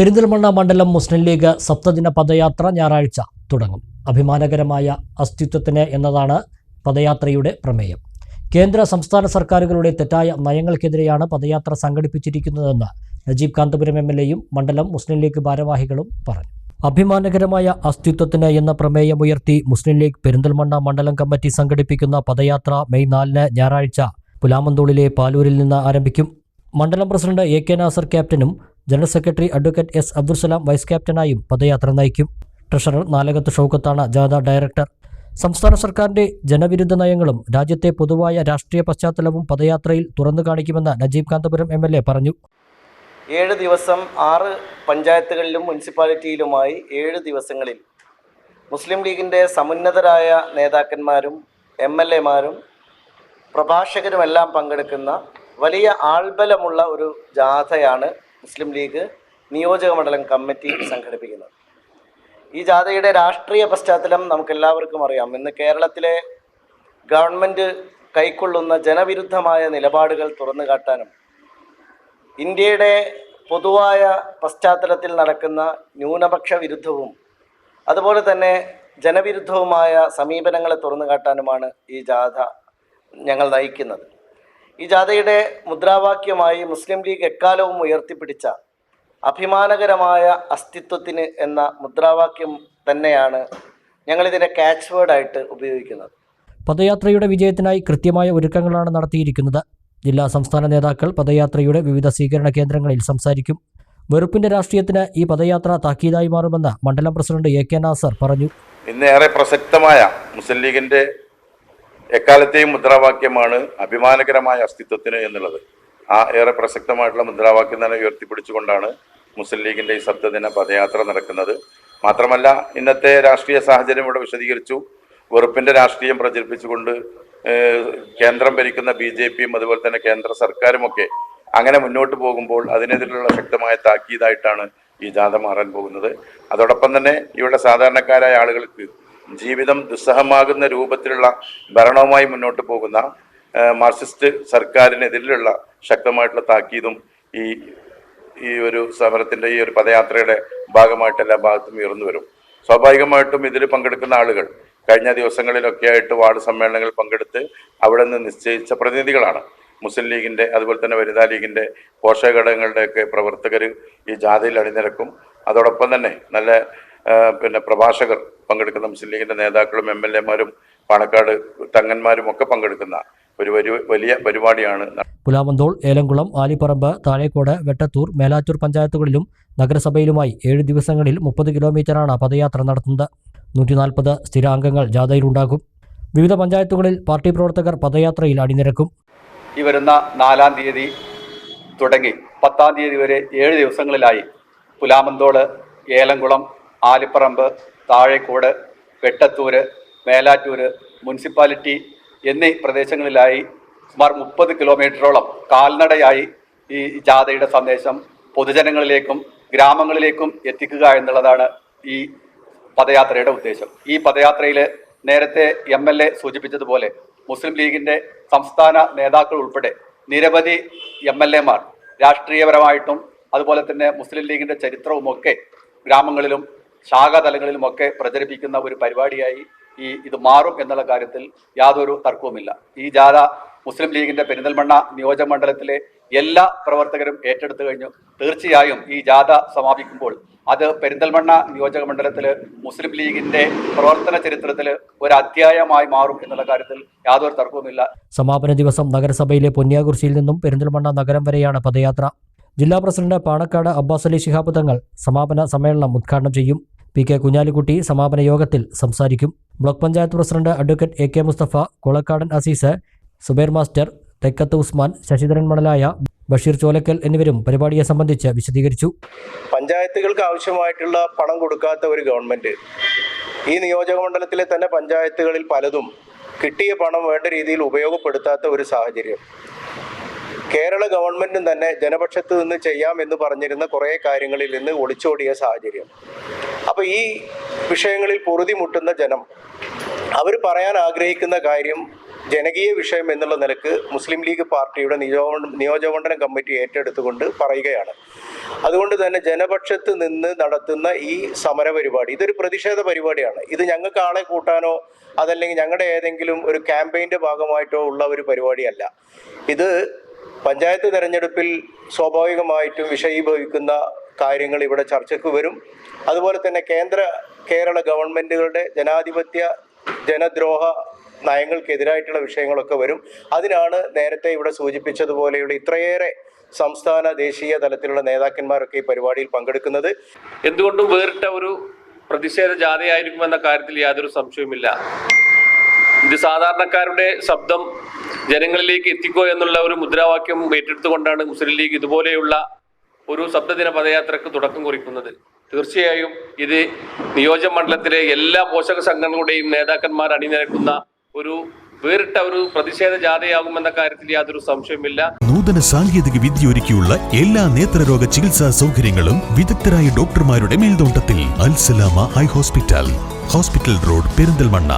പെരിന്തൽമണ്ണ മണ്ഡലം മുസ്ലിം ലീഗ് സപ്തദിന പദയാത്ര ഞായറാഴ്ച തുടങ്ങും. അഭിമാനകരമായ അസ്തിത്വത്തിന് എന്നതാണ് പദയാത്രയുടെ പ്രമേയം. കേന്ദ്ര സംസ്ഥാന സർക്കാരുകളുടെ തെറ്റായ നയങ്ങൾക്കെതിരെയാണ് പദയാത്ര സംഘടിപ്പിച്ചിരിക്കുന്നതെന്ന് നജീബ് കാന്തപുരം എം എൽ എയും മണ്ഡലം മുസ്ലിം ലീഗ് ഭാരവാഹികളും പറഞ്ഞു. അഭിമാനകരമായ അസ്തിത്വത്തിന് എന്ന പ്രമേയമുയർത്തി മുസ്ലിം ലീഗ് പെരിന്തൽമണ്ണ മണ്ഡലം കമ്മിറ്റി സംഘടിപ്പിക്കുന്ന പദയാത്ര മെയ് നാലിന് ഞായറാഴ്ച പുലാമന്തോളിലെ പാലൂരിൽ നിന്ന് ആരംഭിക്കും. മണ്ഡലം പ്രസിഡന്റ് എ കെ നാസർ ക്യാപ്റ്റനും general secretary advocate S Abdul Salam vice ക്യാപ്റ്റനായും പദയാത്ര നയിക്കും. ട്രഷറർ നാലകത്ത് ഷൗക്കത്താണ് ജാഥ ഡയറക്ടർ. സംസ്ഥാന സർക്കാരിന്റെ ജനവിരുദ്ധ നയങ്ങളും രാജ്യത്തെ പൊതുവായ രാഷ്ട്രീയ പശ്ചാത്തലവും പദയാത്രയിൽ തുറന്നു കാണിക്കുമെന്ന് നജീബ് കാന്തപുരം എം പറഞ്ഞു. ഏഴ് ദിവസം ആറ് പഞ്ചായത്തുകളിലും മുനിസിപ്പാലിറ്റിയിലുമായി ഏഴ് ദിവസങ്ങളിൽ മുസ്ലിം ലീഗിന്റെ സമുന്നതരായ നേതാക്കന്മാരും എം എൽ എമാരും പ്രഭാഷകരുമെല്ലാം പങ്കെടുക്കുന്ന വലിയ ആൾബലമുള്ള ഒരു ജാഥയാണ് മുസ്ലിം ലീഗ് നിയോജക മണ്ഡലം കമ്മിറ്റി സംഘടിപ്പിക്കുന്നത് ഈ ജാഥയുടെ രാഷ്ട്രീയ പശ്ചാത്തലം നമുക്കെല്ലാവർക്കും അറിയാം. ഇന്ന് കേരളത്തിലെ ഗവൺമെന്റ് കൈക്കൊള്ളുന്ന ജനവിരുദ്ധമായ നിലപാടുകൾ തുറന്നു കാട്ടാനും ഇന്ത്യയുടെ പൊതുവായ പശ്ചാത്തലത്തിൽ നടക്കുന്ന ന്യൂനപക്ഷ വിരുദ്ധവും അതുപോലെ തന്നെ ജനവിരുദ്ധവുമായ സമീപനങ്ങളെ തുറന്നു കാട്ടാനുമാണ് ഈ ജാഥ ഞങ്ങൾ നയിക്കുന്നത്. ഈ ജാഥയുടെ മുദ്രാവാക്യമായി മുസ്ലിം ലീഗ് എക്കാലവും ഉയർത്തിപ്പിടിച്ച അഭിമാനകരമായ അസ്തിത്വത്തിന് എന്ന മുദ്രാവാക്യം തന്നെയാണ് ഞങ്ങളിതിനെ ക്യാച്ച് വേർഡായിട്ട് ഉപയോഗിക്കുന്നത്. പദയാത്രയുടെ വിജയത്തിനായി കൃത്യമായ ഒരുക്കങ്ങളാണ് നടത്തിയിരിക്കുന്നത്. ജില്ലാ സംസ്ഥാന നേതാക്കൾ പദയാത്രയുടെ വിവിധ സ്വീകരണ കേന്ദ്രങ്ങളിൽ സംസാരിക്കും. വെറുപ്പിന്റെ രാഷ്ട്രീയത്തിന് ഈ പദയാത്ര താക്കീതായി മാറുമെന്ന് മണ്ഡലം പ്രസിഡന്റ് എ കെ നാസർ പറഞ്ഞു. ഇന്ന് ഏറെ പ്രസക്തമായ മുസ്ലിം ലീഗിന്റെ എക്കാലത്തെയും മുദ്രാവാക്യമാണ് അഭിമാനകരമായ അസ്തിത്വത്തിന് എന്നുള്ളത്. ആ ഏറെ പ്രസക്തമായിട്ടുള്ള മുദ്രാവാക്യം തന്നെ ഉയർത്തിപ്പിടിച്ചുകൊണ്ടാണ് മുസ്ലിം ലീഗിന്റെ ഈ സപ്തദിന പദയാത്ര നടക്കുന്നത്. മാത്രമല്ല ഇന്നത്തെ രാഷ്ട്രീയ സാഹചര്യം ഇവിടെ വിശദീകരിച്ചു. വെറുപ്പിന്റെ രാഷ്ട്രീയം പ്രചരിപ്പിച്ചുകൊണ്ട് കേന്ദ്രം ഭരിക്കുന്ന ബി ജെ പിയും അതുപോലെ തന്നെ കേന്ദ്ര സർക്കാരുമൊക്കെ അങ്ങനെ മുന്നോട്ട് പോകുമ്പോൾ അതിനെതിരെയുള്ള ശക്തമായ താക്കീതായിട്ടാണ് ഈ ജാഥ മാറാൻ പോകുന്നത്. അതോടൊപ്പം തന്നെ ഇവിടെ സാധാരണക്കാരായ ആളുകൾക്ക് ജീവിതം ദുസ്സഹമാകുന്ന രൂപത്തിലുള്ള ഭരണവുമായി മുന്നോട്ട് പോകുന്ന മാർക്സിസ്റ്റ് സർക്കാരിനെതിരെയുള്ള ശക്തമായിട്ടുള്ള താക്കീതും ഈ ഈ ഒരു സമരത്തിന്റെ ഈ ഒരു പദയാത്രയുടെ ഭാഗമായിട്ട് എല്ലാ ഭാഗത്തും ഉയർന്നു വരും. സ്വാഭാവികമായിട്ടും ഇതിൽ പങ്കെടുക്കുന്ന ആളുകൾ കഴിഞ്ഞ ദിവസങ്ങളിലൊക്കെ ആയിട്ട് വാർഡ് സമ്മേളനങ്ങളിൽ പങ്കെടുത്ത് അവിടെ നിന്ന് നിശ്ചയിച്ച പ്രതിനിധികളാണ്. മുസ്ലിം ലീഗിന്റെ അതുപോലെ തന്നെ വനിതാ ലീഗിന്റെ പോഷക ഘടകങ്ങളുടെയൊക്കെ പ്രവർത്തകർ ഈ ജാഥയിൽ അണിനിരക്കും. അതോടൊപ്പം തന്നെ നല്ല പിന്നെ പ്രഭാഷകർ പങ്കെടുക്കുന്ന മുസ്ലിം ലീഗിന്റെ നേതാക്കളും എം എൽ എമാരും പാണക്കാട് തങ്ങന്മാരും ഒക്കെ പങ്കെടുക്കുന്ന ഒരു വലിയ- പരിപാടിയാണ്. പുലാമന്തോൾ ഏലംകുളം ആലിപ്പറമ്പ് താഴേക്കോട് വെട്ടത്തൂർ മേലാറ്റൂർ പഞ്ചായത്തുകളിലും നഗരസഭയിലുമായി ഏഴ് ദിവസങ്ങളിൽ മുപ്പത് കിലോമീറ്ററാണ് പദയാത്ര നടത്തുന്നത്. നൂറ്റി നാൽപ്പത് സ്ഥിരാംഗങ്ങൾ ജാഥയിലുണ്ടാകും. വിവിധ പഞ്ചായത്തുകളിൽ പാർട്ടി പ്രവർത്തകർ പദയാത്രയിൽ അണിനിരക്കും. ഈ വരുന്ന നാലാം തീയതി തുടങ്ങി പത്താം തീയതി വരെ ഏഴ് ദിവസങ്ങളിലായി പുലാമന്തോട് ഏലംകുളം ആലിപ്പറമ്പ് താഴേക്കോട് വെട്ടത്തൂര് മേലാറ്റൂര് മുനിസിപ്പാലിറ്റി എന്നീ പ്രദേശങ്ങളിലായി സുമാർ മുപ്പത് കിലോമീറ്ററോളം കാൽനടയായി ഈ ജാഥയുടെ സന്ദേശം പൊതുജനങ്ങളിലേക്കും ഗ്രാമങ്ങളിലേക്കും എത്തിക്കുക എന്നുള്ളതാണ് ഈ പദയാത്രയുടെ ഉദ്ദേശം. ഈ പദയാത്രയിൽ നേരത്തെ എം എൽ എ സൂചിപ്പിച്ചതുപോലെ മുസ്ലിം ലീഗിന്റെ സംസ്ഥാന നേതാക്കൾ ഉൾപ്പെടെ നിരവധി എം എൽ എമാർ രാഷ്ട്രീയപരമായിട്ടും അതുപോലെ തന്നെ മുസ്ലിം ലീഗിന്റെ ചരിത്രവുമൊക്കെ ഗ്രാമങ്ങളിലും ശാഖാതലങ്ങളിലുമൊക്കെ പ്രചരിപ്പിക്കുന്ന ഒരു പരിപാടിയായി ഈ ഇത് മാറും എന്നുള്ള കാര്യത്തിൽ യാതൊരു തർക്കവുമില്ല. ഈ ജാഥ മുസ്ലിം ലീഗിന്റെ പെരിന്തൽമണ്ണ നിയോജക മണ്ഡലത്തിലെ എല്ലാ പ്രവർത്തകരും ഏറ്റെടുത്തു കഴിഞ്ഞു. തീർച്ചയായും ഈ ജാഥ സമാപിക്കുമ്പോൾ അത് പെരിന്തൽമണ്ണ നിയോജക മണ്ഡലത്തിൽ മുസ്ലിം ലീഗിന്റെ പ്രവർത്തന ചരിത്രത്തിൽ ഒരു അധ്യായമായി മാറും എന്നുള്ള കാര്യത്തിൽ യാതൊരു തർക്കവുമില്ല. സമാപന ദിവസം നഗരസഭയിലെ പൊന്നിയാകുർശിയിൽ നിന്നും പെരിന്തൽമണ്ണ നഗരം വരെയാണ് പദയാത്ര. ജില്ലാ പ്രസിഡന്റ് പാണക്കാട് അബ്ബാസ് അലി ശിഹാബ് തങ്ങൾ സമാപന സമ്മേളനം ഉദ്ഘാടനം ചെയ്യും. പി കെ കുഞ്ഞാലിക്കുട്ടി സമാപന യോഗത്തിൽ സംസാരിക്കും. Block panchayat president advocate A K Musthafa Kolakkadan Azeez Zubair master Thekkath Usman Sasidharan Manalaya Basheer Cholakkal എന്നിവരും പരിപാടിയെ സംബന്ധിച്ച് വിശദീകരിച്ചു. പഞ്ചായത്തുകൾക്ക് ആവശ്യമായിട്ടുള്ള പണം കൊടുക്കാത്ത ഒരു ഗവൺമെന്റ്. ഈ നിയോജക മണ്ഡലത്തിലെ തന്നെ പഞ്ചായത്തുകളിൽ പലതും കിട്ടിയ പണം വേണ്ട രീതിയിൽ ഉപയോഗപ്പെടുത്താത്ത ഒരു സാഹചര്യം. കേരള ഗവൺമെന്റും തന്നെ ജനപക്ഷത്ത് നിന്ന് ചെയ്യാം എന്ന് പറഞ്ഞിരുന്ന കുറേ കാര്യങ്ങളിൽ നിന്ന് ഒളിച്ചോടിയ സാഹചര്യം. അപ്പോൾ ഈ വിഷയങ്ങളിൽ പൊറുതി മുട്ടുന്ന ജനം അവർ പറയാൻ ആഗ്രഹിക്കുന്ന കാര്യം ജനകീയ വിഷയം എന്നുള്ള നിലയ്ക്ക് മുസ്ലിം ലീഗ് പാർട്ടിയുടെ നിയോ നിയോജകമണ്ഡലം കമ്മിറ്റി ഏറ്റെടുത്തുകൊണ്ട് പറയുകയാണ്. അതുകൊണ്ട് തന്നെ ജനപക്ഷത്ത് നിന്ന് നടത്തുന്ന ഈ സമര പരിപാടി ഇതൊരു പ്രതിഷേധ പരിപാടിയാണ്. ഇത് ഞങ്ങൾക്ക് ആളെ കൂട്ടാനോ അതല്ലെങ്കിൽ ഞങ്ങളുടെ ഏതെങ്കിലും ഒരു ക്യാമ്പയിന്റെ ഭാഗമായിട്ടോ ഉള്ള ഒരു പരിപാടിയല്ല. ഇത് പഞ്ചായത്ത് തെരഞ്ഞെടുപ്പിൽ സ്വാഭാവികമായിട്ടും വിഷയീഭവിക്കുന്ന കാര്യങ്ങൾ ഇവിടെ ചർച്ചയ്ക്ക് വരും. അതുപോലെ തന്നെ കേന്ദ്ര കേരള ഗവൺമെന്റുകളുടെ ജനാധിപത്യ ജനദ്രോഹ നയങ്ങൾക്കെതിരായിട്ടുള്ള വിഷയങ്ങളൊക്കെ വരും. അതിനാണ് നേരത്തെ ഇവിടെ സൂചിപ്പിച്ചതുപോലെയുള്ള ഇത്രയേറെ സംസ്ഥാന ദേശീയ തലത്തിലുള്ള നേതാക്കന്മാരൊക്കെ ഈ പരിപാടിയിൽ പങ്കെടുക്കുന്നത്. എന്തുകൊണ്ടും വേറിട്ട ഒരു പ്രതിഷേധ ജാഥയായിരിക്കുമെന്ന കാര്യത്തിൽ യാതൊരു സംശയവുമില്ല. ഇത് സാധാരണക്കാരുടെ ശബ്ദം ജനങ്ങളിലേക്ക് എത്തിക്കോ എന്നുള്ള ഒരു മുദ്രാവാക്യം ഏറ്റെടുത്തുകൊണ്ടാണ് മുസ്ലിം ലീഗ് ഇതുപോലെയുള്ള ഒരു ശബ്ദദിന പദയാത്രക്ക് തുടക്കം കുറിക്കുന്നത്. തീർച്ചയായും ഇത് നിയോജക മണ്ഡലത്തിലെ എല്ലാ പോഷക സംഘടനകളുടെയും നേതാക്കന്മാർ അണിനിരക്കുന്ന ഒരു വേറിട്ട ഒരു പ്രതിഷേധ ജാഥയാകുമെന്ന കാര്യത്തിൽ യാതൊരു സംശയമില്ല നൂതന സാങ്കേതിക വിദ്യ ഒരുക്കിയുള്ള എല്ലാ നേത്രരോഗ ചികിത്സാ സൗകര്യങ്ങളും വിദഗ്ധരായ ഡോക്ടർമാരുടെ മേൽനോട്ടത്തിൽ Alsalama high hospital. Hospital road Perinthalmanna.